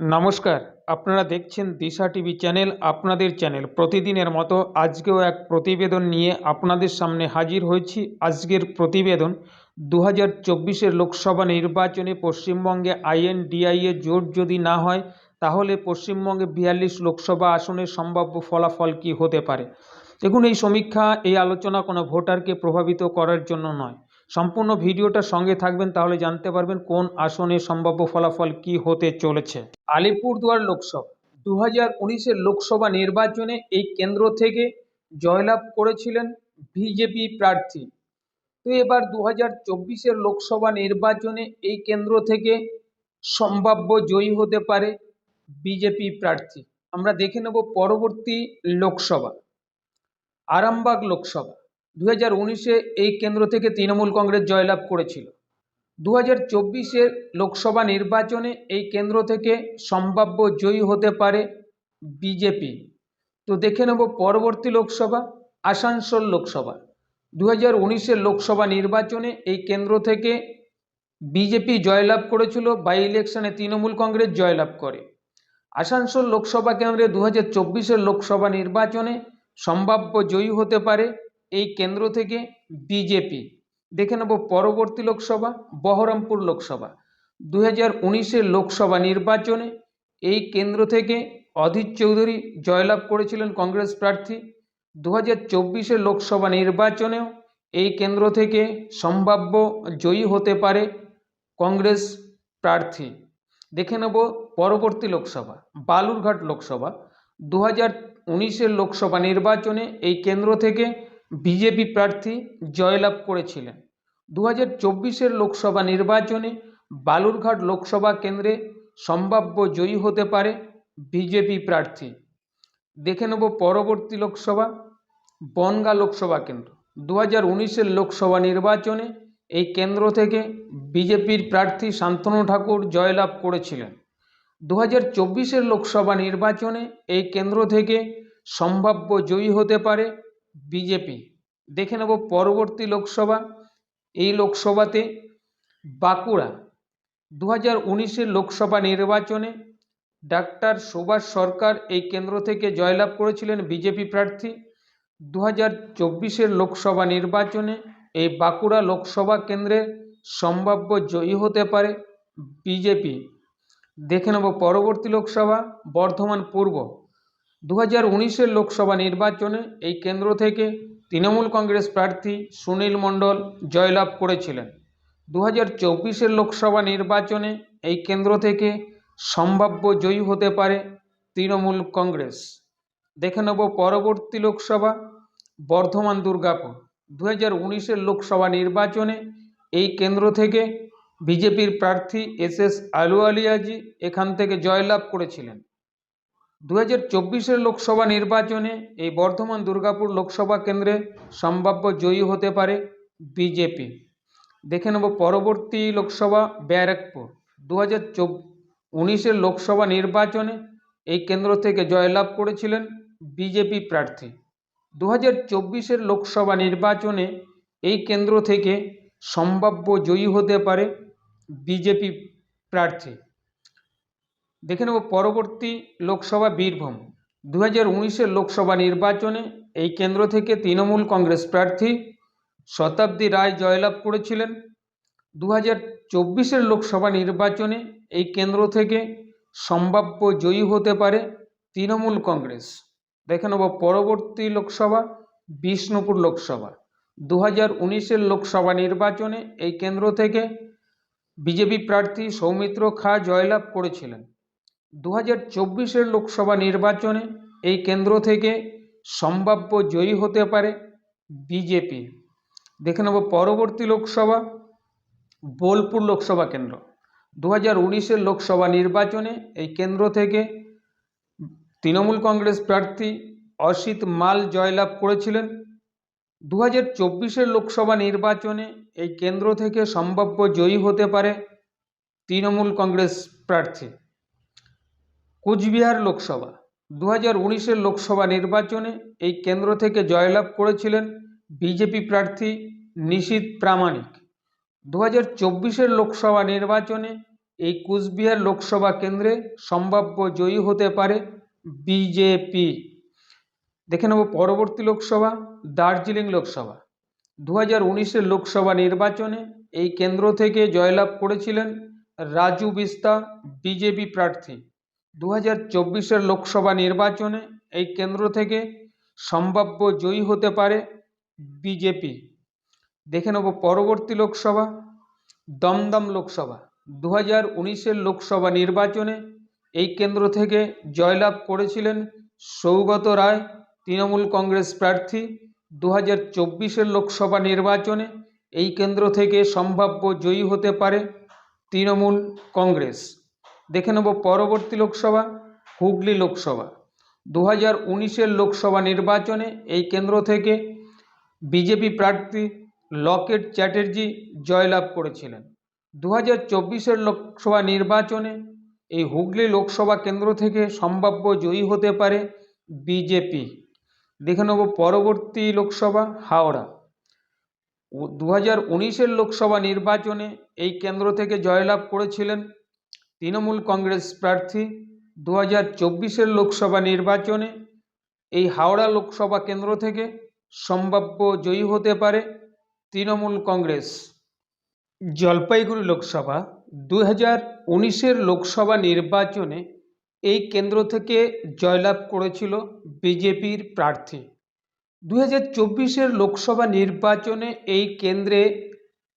নমস্কার, আপনারা দেখছেন দিশা টিভি চ্যানেল, আপনাদের চ্যানেল। প্রতিদিনের মতো আজকেও এক প্রতিবেদন নিয়ে আপনাদের সামনে হাজির হয়েছি। আজকের প্রতিবেদন দু হাজার লোকসভা নির্বাচনে পশ্চিমবঙ্গে আইএনডিআইএ জোট যদি না হয়, তাহলে পশ্চিমবঙ্গে বিয়াল্লিশ লোকসভা আসনের সম্ভাব্য ফলাফল কী হতে পারে? দেখুন, এই সমীক্ষা, এই আলোচনা কোনো ভোটারকে প্রভাবিত করার জন্য নয়। সম্পূর্ণ ভিডিওটা সঙ্গে থাকবেন, তাহলে জানতে পারবেন কোন আসনে সম্ভাব্য ফলাফল কি হতে চলেছে। আলিপুরদুয়ার লোকসভা। দু হাজার উনিশের লোকসভা নির্বাচনে এই কেন্দ্র থেকে জয়লাভ করেছিলেন বিজেপি প্রার্থী। তো এবার দু হাজার লোকসভা নির্বাচনে এই কেন্দ্র থেকে সম্ভাব্য জয়ী হতে পারে বিজেপি প্রার্থী। আমরা দেখে নেব পরবর্তী লোকসভা। আরামবাগ লোকসভা। দু হাজার উনিশে এই কেন্দ্র থেকে তৃণমূল কংগ্রেস জয়লাভ করেছিল। দু হাজার চব্বিশের লোকসভা নির্বাচনে এই কেন্দ্র থেকে সম্ভাব্য জয়ী হতে পারে বিজেপি। তো দেখে নেব পরবর্তী লোকসভা, আসানসোল লোকসভা। দু হাজার উনিশের লোকসভা নির্বাচনে এই কেন্দ্র থেকে বিজেপি জয়লাভ করেছিল, বাই ইলেকশনে তৃণমূল কংগ্রেস জয়লাভ করে। আসানসোল লোকসভা কেন্দ্রে দু হাজার চব্বিশের লোকসভা নির্বাচনে সম্ভাব্য জয়ী হতে পারে এই কেন্দ্র থেকে বিজেপি। দেখে নেব পরবর্তী লোকসভা, বহরমপুর লোকসভা। দু হাজার লোকসভা নির্বাচনে এই কেন্দ্র থেকে অধীর চৌধুরী জয়লাভ করেছিলেন কংগ্রেস প্রার্থী। দু হাজার লোকসভা নির্বাচনেও এই কেন্দ্র থেকে সম্ভাব্য জয়ী হতে পারে কংগ্রেস প্রার্থী। দেখে নেব পরবর্তী লোকসভা, বালুরঘাট লোকসভা। দু হাজার লোকসভা নির্বাচনে এই কেন্দ্র থেকে বিজেপি প্রার্থী জয়লাভ করেছিলেন। দু হাজার চব্বিশের লোকসভা নির্বাচনে বালুরঘাট লোকসভা কেন্দ্রে সম্ভাব্য জয়ী হতে পারে বিজেপি প্রার্থী। দেখে নেব পরবর্তী লোকসভা, বনগা লোকসভা কেন্দ্র। দু হাজার উনিশের লোকসভা নির্বাচনে এই কেন্দ্র থেকে বিজেপির প্রার্থী শান্তনু ঠাকুর জয়লাভ করেছিলেন। দু হাজার চব্বিশের লোকসভা নির্বাচনে এই কেন্দ্র থেকে সম্ভাব্য জয়ী হতে পারে বিজেপি। দেখে নেব পরবর্তী লোকসভা। এই লোকসভাতে বাঁকুড়া দু হাজার উনিশের লোকসভা নির্বাচনে ডাক্তার সুভাষ সরকার এই কেন্দ্র থেকে জয়লাভ করেছিলেন বিজেপি প্রার্থী। দু হাজার চব্বিশের লোকসভা নির্বাচনে এই বাঁকুড়া লোকসভা কেন্দ্রে সম্ভাব্য জয়ী হতে পারে বিজেপি। দেখে নেব পরবর্তী লোকসভা, বর্ধমান পূর্ব। দু হাজার উনিশের লোকসভা নির্বাচনে এই কেন্দ্র থেকে তৃণমূল কংগ্রেস প্রার্থী সুনীল মণ্ডল জয়লাভ করেছিলেন। দু হাজার চব্বিশের লোকসভা নির্বাচনে এই কেন্দ্র থেকে সম্ভাব্য জয়ী হতে পারে তৃণমূল কংগ্রেস। দেখে নেব পরবর্তী লোকসভা, বর্ধমান দুর্গাপুর। দু হাজার উনিশের লোকসভা নির্বাচনে এই কেন্দ্র থেকে বিজেপির প্রার্থী এস এস আলুয়ালিয়াজি এখান থেকে জয়লাভ করেছিলেন। দু হাজার চব্বিশের লোকসভা নির্বাচনে এই বর্ধমান দুর্গাপুর লোকসভা কেন্দ্রে সম্ভাব্য জয়ী হতে পারে বিজেপি। দেখে নেব পরবর্তী লোকসভা ব্যারাকপুর। দু হাজার উনিশের লোকসভা নির্বাচনে এই কেন্দ্র থেকে জয়লাভ করেছিলেন বিজেপি প্রার্থী। দু হাজার চব্বিশের লোকসভা নির্বাচনে এই কেন্দ্র থেকে সম্ভাব্য জয়ী হতে পারে বিজেপি প্রার্থী। দেখে নেব পরবর্তী লোকসভা বীরভূম। দু হাজার উনিশের লোকসভা নির্বাচনে এই কেন্দ্র থেকে তৃণমূল কংগ্রেস প্রার্থী শতাব্দী রায় জয়লাভ করেছিলেন। দু হাজার চব্বিশের লোকসভা নির্বাচনে এই কেন্দ্র থেকে সম্ভাব্য জয়ী হতে পারে তৃণমূল কংগ্রেস। দেখে নেব পরবর্তী লোকসভা, বিষ্ণুপুর লোকসভা। দু হাজার উনিশের লোকসভা নির্বাচনে এই কেন্দ্র থেকে বিজেপি প্রার্থী সৌমিত্র খা জয়লাভ করেছিলেন। দু হাজার চব্বিশের লোকসভা নির্বাচনে এই কেন্দ্র থেকে সম্ভাব্য জয়ী হতে পারে বিজেপি। দেখে নেব পরবর্তী লোকসভা, বোলপুর লোকসভা কেন্দ্র। দু হাজার উনিশের লোকসভা নির্বাচনে এই কেন্দ্র থেকে তৃণমূল কংগ্রেস প্রার্থী অসিত মাল জয়লাভ করেছিলেন। দু হাজার চব্বিশের লোকসভা নির্বাচনে এই কেন্দ্র থেকে সম্ভাব্য জয়ী হতে পারে তৃণমূল কংগ্রেস প্রার্থী। কুচবিহার লোকসভা। দু হাজার উনিশের লোকসভা নির্বাচনে এই কেন্দ্র থেকে জয়লাভ করেছিলেন বিজেপি প্রার্থী নিশীত প্রামাণিক। দু হাজার চব্বিশের লোকসভা নির্বাচনে এই কুচবিহার লোকসভা কেন্দ্রে সম্ভাব্য জয়ী হতে পারে বিজেপি। দেখে নেব পরবর্তী লোকসভা, দার্জিলিং লোকসভা। দু হাজার উনিশের লোকসভা নির্বাচনে এই কেন্দ্র থেকে জয়লাভ করেছিলেন রাজু বিস্তা, বিজেপি প্রার্থী। দু হাজার চব্বিশের লোকসভা নির্বাচনে এই কেন্দ্র থেকে সম্ভাব্য জয়ী হতে পারে বিজেপি। দেখে নেব পরবর্তী লোকসভা, দমদম লোকসভা। দু হাজার উনিশের লোকসভা নির্বাচনে এই কেন্দ্র থেকে জয়লাভ করেছিলেন সৌগত রায়, তৃণমূল কংগ্রেস প্রার্থী। দু হাজার চব্বিশের লোকসভা নির্বাচনে এই কেন্দ্র থেকে সম্ভাব্য জয়ী হতে পারে তৃণমূল কংগ্রেস। দেখে নেব পরবর্তী লোকসভা, হুগলি লোকসভা। দু হাজার উনিশের লোকসভা নির্বাচনে এই কেন্দ্র থেকে বিজেপি প্রার্থী লকেট চ্যাটার্জি জয়লাভ করেছিলেন। দু হাজার চব্বিশের লোকসভা নির্বাচনে এই হুগলি লোকসভা কেন্দ্র থেকে সম্ভাব্য জয়ী হতে পারে বিজেপি। দেখে নেব পরবর্তী লোকসভা, হাওড়া। দু হাজার উনিশের লোকসভা নির্বাচনে এই কেন্দ্র থেকে জয়লাভ করেছিলেন তৃণমূল কংগ্রেস প্রার্থী দু হাজার চব্বিশের লোকসভা নির্বাচনে এই হাওড়া লোকসভা কেন্দ্র থেকে সম্ভাব্য জয়ী হতে পারে তৃণমূল কংগ্রেস। জলপাইগুড়ি লোকসভা দু হাজার উনিশের লোকসভা নির্বাচনে এই কেন্দ্র থেকে জয়লাভ করেছিল বিজেপির প্রার্থী। দু হাজার চব্বিশের লোকসভা নির্বাচনে এই কেন্দ্রে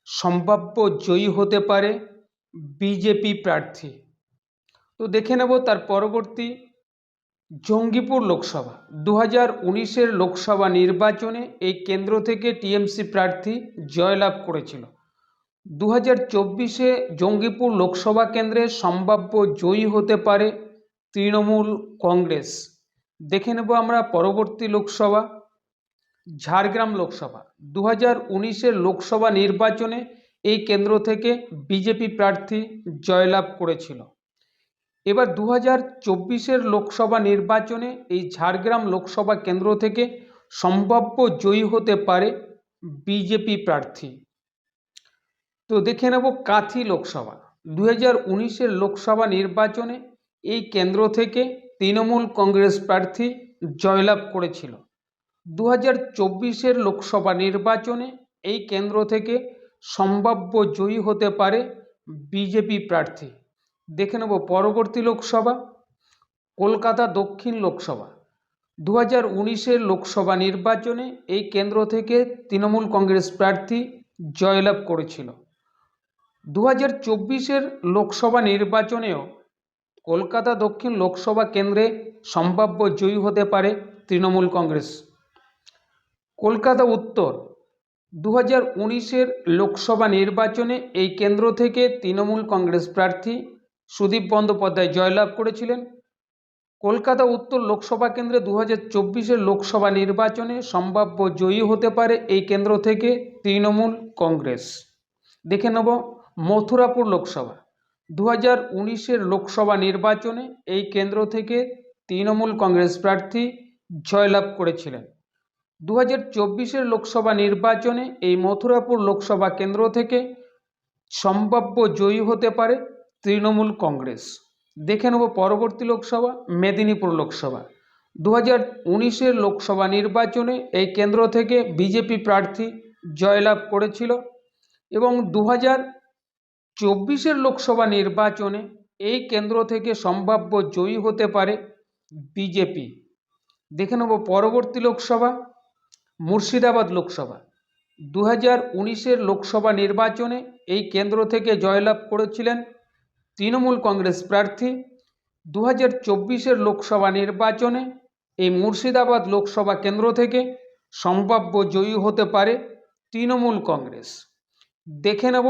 সম্ভাব্য জয়ী হতে পারে বিজেপি প্রার্থী। তো দেখে নেব তার পরবর্তী জঙ্গিপুর লোকসভা। দু হাজার উনিশের লোকসভা নির্বাচনে এই কেন্দ্র থেকে টিএমসি প্রার্থী জয়লাভ করেছিল। দু হাজার চব্বিশে জঙ্গিপুর লোকসভা কেন্দ্রে সম্ভাব্য জয়ী হতে পারে তৃণমূল কংগ্রেস। দেখে নেব আমরা পরবর্তী লোকসভা, ঝাড়গ্রাম লোকসভা। দু হাজার উনিশের লোকসভা নির্বাচনে এই কেন্দ্র থেকে বিজেপি প্রার্থী জয়লাভ করেছিল। এবার দু হাজার চব্বিশের লোকসভা নির্বাচনে এই ঝাড়গ্রাম লোকসভা কেন্দ্র থেকে সম্ভাব্য জয়ী হতে পারে বিজেপি প্রার্থী। তো দেখে নেব কাথি লোকসভা। দু হাজার উনিশের লোকসভা নির্বাচনে এই কেন্দ্র থেকে তৃণমূল কংগ্রেস প্রার্থী জয়লাভ করেছিল। দু হাজার চব্বিশের লোকসভা নির্বাচনে এই কেন্দ্র থেকে সম্ভাব্য জয়ী হতে পারে বিজেপি প্রার্থী। দেখে নেব পরবর্তী লোকসভা। কলকাতা দক্ষিণ লোকসভা। দু হাজার উনিশের লোকসভা নির্বাচনে এই কেন্দ্র থেকে তৃণমূল কংগ্রেস প্রার্থী জয়লাভ করেছিল। দু হাজার চব্বিশের লোকসভা নির্বাচনেও কলকাতা দক্ষিণ লোকসভা কেন্দ্রে সম্ভাব্য জয়ী হতে পারে তৃণমূল কংগ্রেস। কলকাতা উত্তর। দু হাজার উনিশের লোকসভা নির্বাচনে এই কেন্দ্র থেকে তৃণমূল কংগ্রেস প্রার্থী সুদীপ বন্দ্যোপাধ্যায় জয়লাভ করেছিলেন। কলকাতা উত্তর লোকসভা কেন্দ্রে দু হাজার চব্বিশের লোকসভা নির্বাচনে সম্ভাব্য জয়ী হতে পারে এই কেন্দ্র থেকে তৃণমূল কংগ্রেস। দেখে নেব মথুরাপুর লোকসভা। দু হাজার উনিশের লোকসভা নির্বাচনে এই কেন্দ্র থেকে তৃণমূল কংগ্রেস প্রার্থী জয়লাভ করেছিলেন। দু হাজার চব্বিশের লোকসভা নির্বাচনে এই মথুরাপুর লোকসভা কেন্দ্র থেকে সম্ভাব্য জয়ী হতে পারে তৃণমূল কংগ্রেস। দেখে নেব পরবর্তী লোকসভা, মেদিনীপুর লোকসভা। দু হাজার উনিশের লোকসভা নির্বাচনে এই কেন্দ্র থেকে বিজেপি প্রার্থী জয়লাভ করেছিল এবং দু হাজার চব্বিশের লোকসভা নির্বাচনে এই কেন্দ্র থেকে সম্ভাব্য জয়ী হতে পারে বিজেপি। দেখে নেব পরবর্তী লোকসভা মুর্শিদাবাদ লোকসভা। দু হাজার উনিশের লোকসভা নির্বাচনে এই কেন্দ্র থেকে জয়লাভ করেছিলেন তৃণমূল কংগ্রেস প্রার্থী। দু হাজার চব্বিশের লোকসভা নির্বাচনে এই মুর্শিদাবাদ লোকসভা কেন্দ্র থেকে সম্ভাব্য জয়ী হতে পারে তৃণমূল কংগ্রেস। দেখে নেব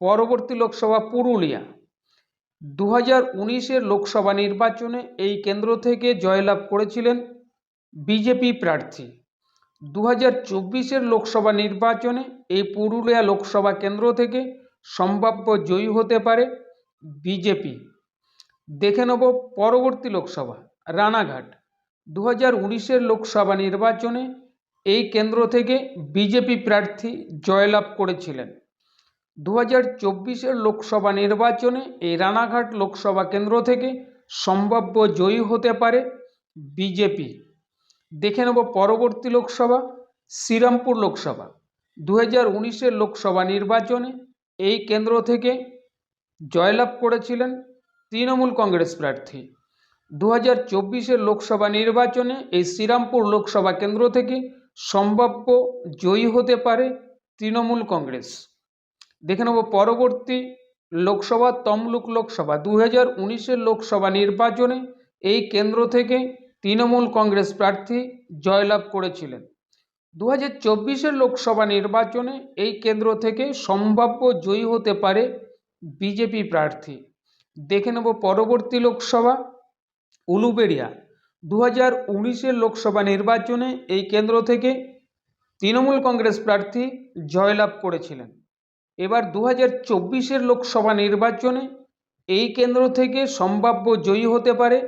পরবর্তী লোকসভা পুরুলিয়া। দু হাজার উনিশের লোকসভা নির্বাচনে এই কেন্দ্র থেকে জয়লাভ করেছিলেন বিজেপি প্রার্থী। দু হাজার চব্বিশের লোকসভা নির্বাচনে এই পুরুলিয়া লোকসভা কেন্দ্র থেকে সম্ভাব্য জয়ী হতে পারে বিজেপি। দেখে নেব পরবর্তী লোকসভা, রানাঘাট। দু হাজার উনিশের লোকসভা নির্বাচনে এই কেন্দ্র থেকে বিজেপি প্রার্থী জয়লাভ করেছিলেন। দু হাজার চব্বিশের লোকসভা নির্বাচনে এই রানাঘাট লোকসভা কেন্দ্র থেকে সম্ভাব্য জয়ী হতে পারে বিজেপি। দেখে নেব পরবর্তী লোকসভা, শ্রীরামপুর লোকসভা। দু হাজার উনিশের লোকসভা নির্বাচনে এই কেন্দ্র থেকে জয়লাভ করেছিলেন তৃণমূল কংগ্রেস প্রার্থী। দু হাজার চব্বিশের লোকসভা নির্বাচনে এই শ্রীরামপুর লোকসভা কেন্দ্র থেকে সম্ভাব্য জয়ী হতে পারে তৃণমূল কংগ্রেস। দেখে নেব পরবর্তী লোকসভা, তমলুক লোকসভা। দু হাজার উনিশের লোকসভা নির্বাচনে এই কেন্দ্র থেকে তৃণমূল কংগ্রেস প্রার্থী জয়লাভ করেছিলেন। দু হাজার চব্বিশের লোকসভা নির্বাচনে এই কেন্দ্র থেকে সম্ভাব্য জয়ী হতে পারে বিজেপি প্রার্থী। দেখে নেব পরবর্তী লোকসভা, উলুবেড়িয়া। দু হাজার উনিশের লোকসভা নির্বাচনে এই কেন্দ্র থেকে তৃণমূল কংগ্রেস প্রার্থী জয়লাভ করেছিলেন। এবার দু হাজার চব্বিশের লোকসভা নির্বাচনে এই কেন্দ্র থেকে সম্ভাব্য জয়ী হতে পারে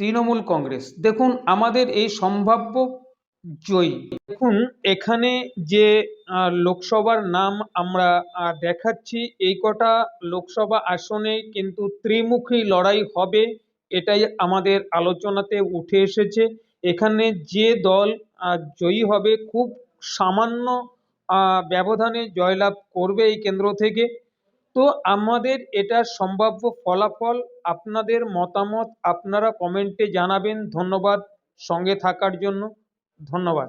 তৃণমূল কংগ্রেস। দেখুন, আমাদের এই সম্ভাব্য জয়ী। দেখুন, এখানে যে লোকসভার নাম আমরা দেখাচ্ছি, এই কটা লোকসভা আসনে কিন্তু ত্রিমুখী লড়াই হবে, এটাই আমাদের আলোচনাতে উঠে এসেছে। এখানে যে দল জয়ী হবে, খুব সামান্য ব্যবধানে জয়লাভ করবে এই কেন্দ্র থেকে। তো আমাদের এটার সম্ভাব্য ফলাফল আপনাদের মতামত আপনারা কমেন্টে জানাবেন। ধন্যবাদ সঙ্গে থাকার জন্য। ধন্যবাদ।